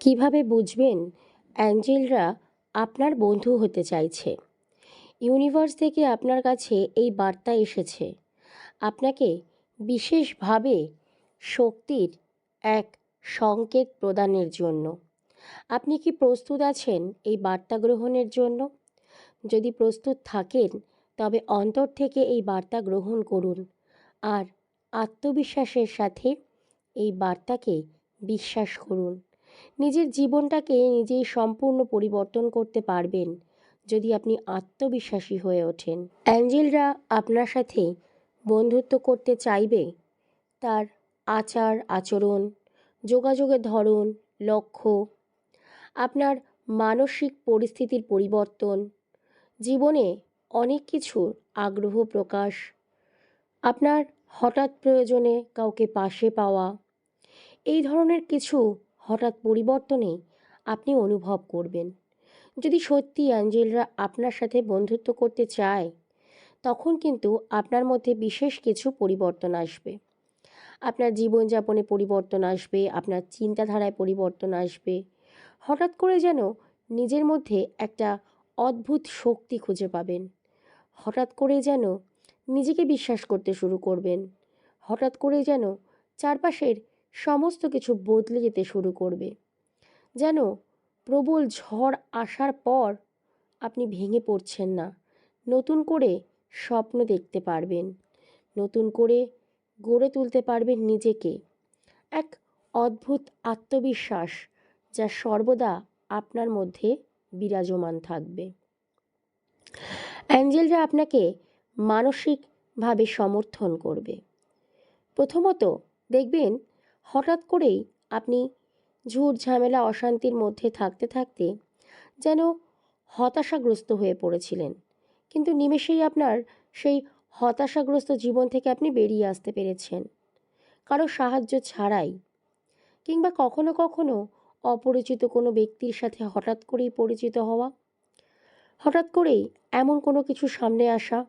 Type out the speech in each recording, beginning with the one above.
কীভাবে বুঝবেন অ্যাঞ্জেলরা আপনার বন্ধু হতে চাইছে? ইউনিভার্স থেকে আপনার কাছে এই বার্তা এসেছে। আপনাকে বিশেষভাবে শক্তির এক সংকেত প্রদানের জন্য। আপনি কি প্রস্তুত আছেন এই বার্তা গ্রহণের জন্য? যদি প্রস্তুত থাকেন, তবে অন্তর থেকে এই বার্তা গ্রহণ করুন। আর আত্মবিশ্বাসের সাথে এই বার্তাকে বিশ্বাস করুন। নিজের জীবনটাকে নিজেই সম্পূর্ণ পরিবর্তন করতে পারবেন, যদি আপনি আত্মবিশ্বাসী হয়ে ওঠেন। অ্যাঞ্জেলরা আপনার সাথে বন্ধুত্ব করতে চাইবে। তার আচার, আচরণ, যোগাযোগের ধরন, লক্ষ্য, আপনার মানসিক পরিস্থিতির পরিবর্তন, জীবনে অনেক কিছুর আগ্রহ প্রকাশ, আপনার হঠাৎ প্রয়োজনে কাউকে পাশে পাওয়া, এই ধরনের কিছু হঠাৎ পরিবর্তনেই আপনি অনুভব করবেন। যদি সত্যি অ্যাঞ্জেলরা আপনার সাথে বন্ধুত্ব করতে চায়, তখন কিন্তু আপনার মধ্যে বিশেষ কিছু পরিবর্তন আসবে। আপনার জীবনযাপনে পরিবর্তন আসবে, আপনার চিন্তাধারায় পরিবর্তন আসবে। হঠাৎ করে যেন নিজের মধ্যে একটা অদ্ভুত শক্তি খুঁজে পাবেন। হঠাৎ করে যেন নিজেকে বিশ্বাস করতে শুরু করবেন। হঠাৎ করে যেন চারপাশের সমস্ত কিছু বদলে যেতে শুরু করবে। যেন প্রবল ঝড় আসার পর আপনি ভেঙে পড়ছেন না। নতুন করে স্বপ্ন দেখতে পারবেন। নতুন করে গড়ে তুলতে পারবেন নিজেকে। এক অদ্ভুত আত্মবিশ্বাস যা সর্বদা আপনার মধ্যে বিরাজমান থাকবে। অ্যাঞ্জেলরা আপনাকে মানসিকভাবে সমর্থন করবে। প্রথমত দেখবেন হঠাৎ করেই আপনি ঝুট ঝামেলা, অশান্তির মধ্যে থাকতে থাকতে যেন হতাশাগ্রস্ত হয়ে পড়েছিলেন। কিন্তু নিমেষেই আপনার সেই হতাশাগ্রস্ত জীবন থেকে আপনি বেরিয়ে আসতে পেরেছেন। কারও সাহায্য ছাড়াই কিংবা কখনো কখনো অপরিচিত কোনো ব্যক্তির সাথে হঠাৎ করেই পরিচিত হওয়া, হঠাৎ করেই এমন কোনো কিছু সামনে আসা,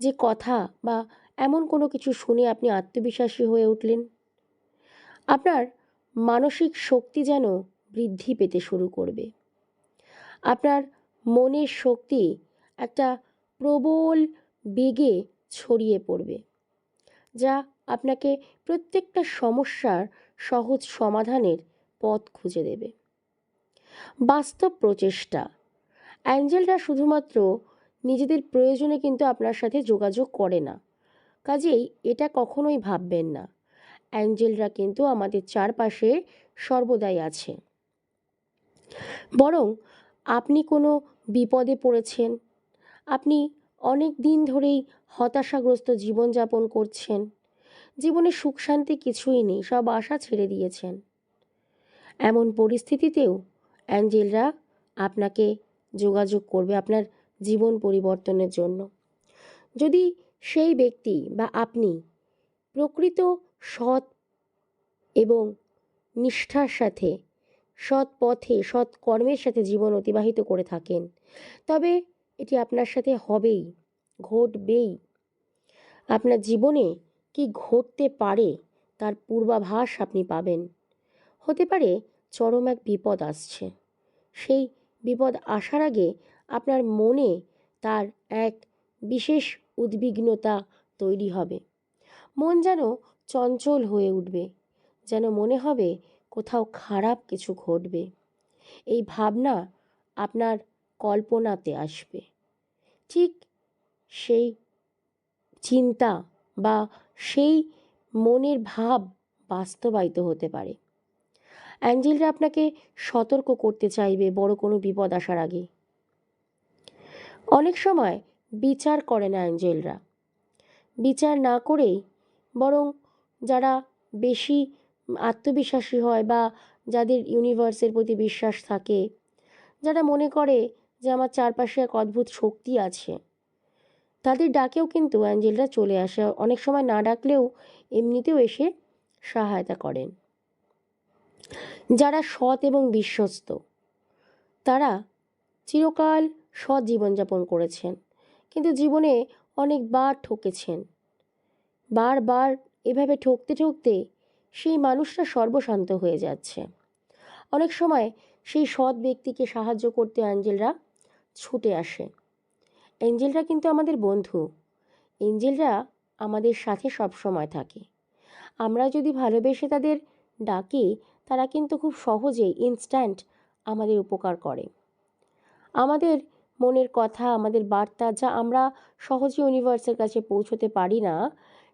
যে কথা বা এমন কোনো কিছু শুনে আপনি আত্মবিশ্বাসী হয়ে উঠলেন। আপনার মানসিক শক্তি যেন বৃদ্ধি পেতে শুরু করবে। আপনার মনের শক্তি একটা প্রবল বেগে ছড়িয়ে পড়বে, যা আপনাকে প্রত্যেকটা সমস্যার সহজ সমাধানের পথ খুঁজে দেবে। বাস্তব প্রচেষ্টা। অ্যাঞ্জেলরা শুধুমাত্র নিজেদের প্রয়োজনে কিন্তু আপনার সাথে যোগাযোগ করে না, কাজেই এটা কখনোই ভাববেন না। অ্যাঞ্জেলরা কিন্তু আমাদের চারপাশে সর্বদাই আছে। বরং আপনি কোনো বিপদে পড়েছেন? আপনি অনেক দিন ধরেই হতাশাগ্রস্ত জীবনযাপন করছেন। জীবনে সুখ শান্তি কিছুই নেই, সব আশা ছেড়ে দিয়েছেন। এমন পরিস্থিতিতেও অ্যাঞ্জেলরা আপনাকে যোগাযোগ করবে আপনার জীবন পরিবর্তনের জন্য। যদি সেই ব্যক্তি বা আপনি প্রকৃত সৎ এবং নিষ্ঠার সাথে, সৎ পথে, সৎ কর্মের সাথে জীবন অতিবাহিত করে থাকেন। তবে এটি আপনার সাথে হবেই, ঘটবেই। আপনার জীবনে কি ঘটতে পারে তার পূর্বাভাস আপনি পাবেন। হতে পারে চরম এক বিপদ আসছে। সেই বিপদ আসার আগে আপনার মনে তার এক বিশেষ উদ্বিগ্নতা তৈরি হবে। মন যেন চঞ্চল হয়ে উঠবে, যেন মনে হবে কোথাও খারাপ কিছু ঘটবে। এই ভাবনা আপনার কল্পনাতে আসবে। ঠিক সেই চিন্তা বা সেই মনের ভাব বাস্তবায়িত হতে পারে। অ্যাঞ্জেলরা আপনাকে সতর্ক করতে চাইবে বড় কোনো বিপদ আসার আগে। অনেক সময় বিচার করে না অ্যাঞ্জেলরা। বিচার না করেই বরং যারা বেশি আত্মবিশ্বাসী হয় বা যাদের ইউনিভার্সের প্রতি বিশ্বাস থাকে, যারা মনে করে যে আমার চারপাশে এক অদ্ভুত শক্তি আছে, তাদের ডাকেও কিন্তু অ্যাঞ্জেলরা চলে আসে। অনেক সময় না ডাকলেও এমনিতেও এসে সহায়তা করেন। যারা সৎ এবং বিশ্বস্ত, তারা চিরকাল সৎ জীবনযাপন করেছেন, কিন্তু জীবনে অনেকবার ঠকেছেন। বারবার এভাবে ঠকতে ঠকতে সেই মানুষটা সর্বশান্ত হয়ে যাচ্ছে। অনেক সময় সেই সৎ ব্যক্তিকে সাহায্য করতে অ্যাঞ্জেলরা ছুটে আসে। অ্যাঞ্জেলরা কিন্তু আমাদের বন্ধু। এঞ্জেলরা আমাদের সাথে সব সময় থাকে। আমরা যদি ভালোবেসে তাদের ডাকি, তারা কিন্তু খুব সহজেই ইনস্ট্যান্ট আমাদের উপকার করে। আমাদের মনের কথা, আমাদের বার্তা যা আমরা সহজে ইউনিভার্সের কাছে পৌঁছতে পারি না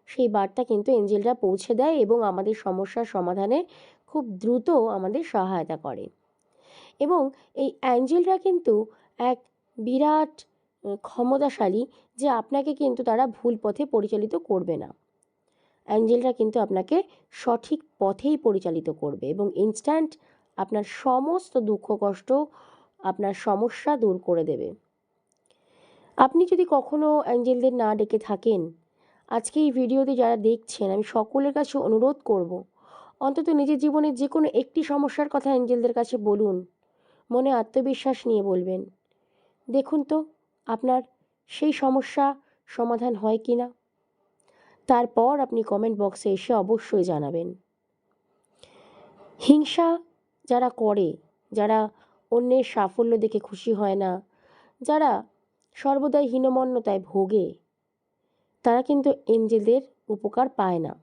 সেই বার্তা কিন্তু এঞ্জেলরা পৌঁছে দেয় এবং আমাদের সমস্যার সমাধানে খুব দ্রুত আমাদের সহায়তা করে। এবং এই অ্যাঞ্জেলরা কিন্তু এক বিরাট ক্ষমতাশালী যে আপনাকে কিন্তু তারা ভুল পথে পরিচালিত করবে না। অ্যাঞ্জেলরা কিন্তু আপনাকে সঠিক পথেই পরিচালিত করবে এবং ইনস্ট্যান্ট আপনার সমস্ত দুঃখ, কষ্ট, আপনার সমস্যা দূর করে দেবে। আপনি যদি কখনো অ্যাঞ্জেলদের না ডেকে থাকেন আজকে এই ভিডিওতে যারা দেখছেন, আমি সকলের কাছে অনুরোধ করব, অন্তত নিজের জীবনে যে কোনো একটি সমস্যার কথা অ্যাঞ্জেলদের কাছে বলুন। মনে আত্মবিশ্বাস নিয়ে বলবেন। দেখুন তো, আপনার সেই সমস্যা সমাধান হয় কি না? তারপর আপনি কমেন্ট বক্সে এসে অবশ্যই জানাবেন। হিংসা যারা করে, যারা অন্যের সাফল্য দেখে খুশি হয় না, যারা সর্বদাই হীনমন্যতায় ভোগে কিন্তু এঞ্জেলদের উপকার পায় না।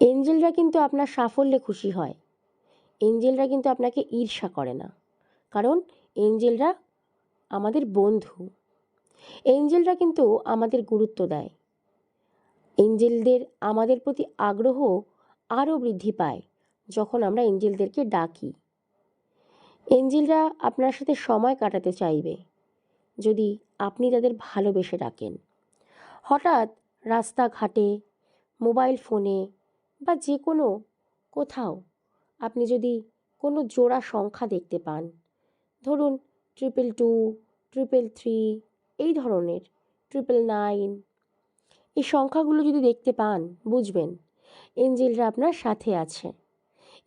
এঞ্জেলরা কিন্তু আপনার সাফল্যে খুশি হয়। এঞ্জেলরা কিন্তু আপনাকে ঈর্ষা করে না। কারণ এঞ্জেলরা আমাদের বন্ধু। এঞ্জেলরা কিন্তু আমাদের গুরুত্ব দেয়। এঞ্জেলদের আমাদের প্রতি আগ্রহ আরও বৃদ্ধি পায় যখন আমরা এঞ্জেলদেরকে ডাকি। এঞ্জেলরা আপনার সাথে সময় কাটাতে চাইবে। যদি আপনি তাদের ভালোবেসে ডাকেন। হঠাৎ রাস্তাঘাটে, মোবাইল ফোনে বা যে কোনো কোথাও আপনি যদি কোনো জোড়া সংখ্যা দেখতে পান, ধরুন ট্রিপল টু ট্রিপল থ্রি এই ধরনের ট্রিপল নাইন এই সংখ্যাগুলো যদি দেখতে পান, বুঝবেন এঞ্জেলরা আপনার সাথে আছে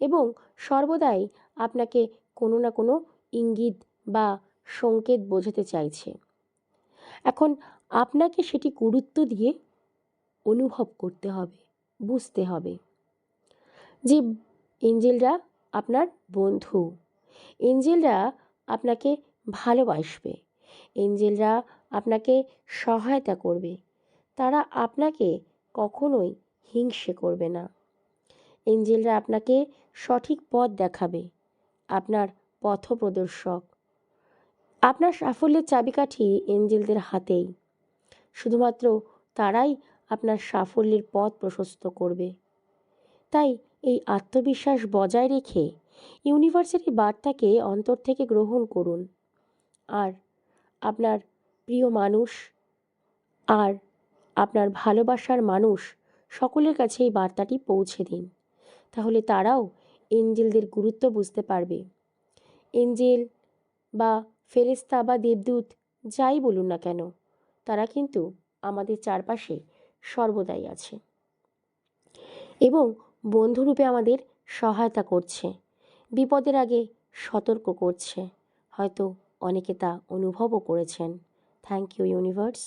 এবং সর্বদাই আপনাকে কোনো না কোনো ইঙ্গিত বা সংকেত বোঝাতে চাইছে। এখন আপনাকে সেটি গুরুত্ব দিয়ে অনুভব করতে হবে, বুঝতে হবে। যে এঞ্জেলরা আপনার বন্ধু, এঞ্জেলরা আপনাকে ভালোবাসবে, এঞ্জেলরা আপনাকে সহায়তা করবে, তারা আপনাকে কখনোই হিংসে করবে না। এঞ্জেলরা আপনাকে সঠিক পথ দেখাবে, আপনার পথপ্রদর্শক। আপনার সাফল্যের চাবিকাঠি এঞ্জেলদের হাতেই। শুধুমাত্র তারাই আপনার সাফল্যের পথ প্রশস্ত করবে। তাই এই আত্মবিশ্বাস বজায় রেখে ইউনিভার্সের এই বার্তাকে অন্তর থেকে গ্রহণ করুন। আর আপনার প্রিয় মানুষ আর আপনার ভালোবাসার মানুষ সকলের কাছে এই বার্তাটি পৌঁছে দিন। তাহলে তারাও এঞ্জেলদের গুরুত্ব বুঝতে পারবে। এঞ্জেল বা ফেরেস্তা বা দেবদূত যাই বলুন না কেন তারা কিন্তু আমাদের চারপাশে সর্বদাই আছে। এবং বন্ধুরূপে আমাদের সহায়তা করছে। বিপদের আগে সতর্ক করছে। হয়তো অনেকে তা অনুভবও করেছেন। Thank you universe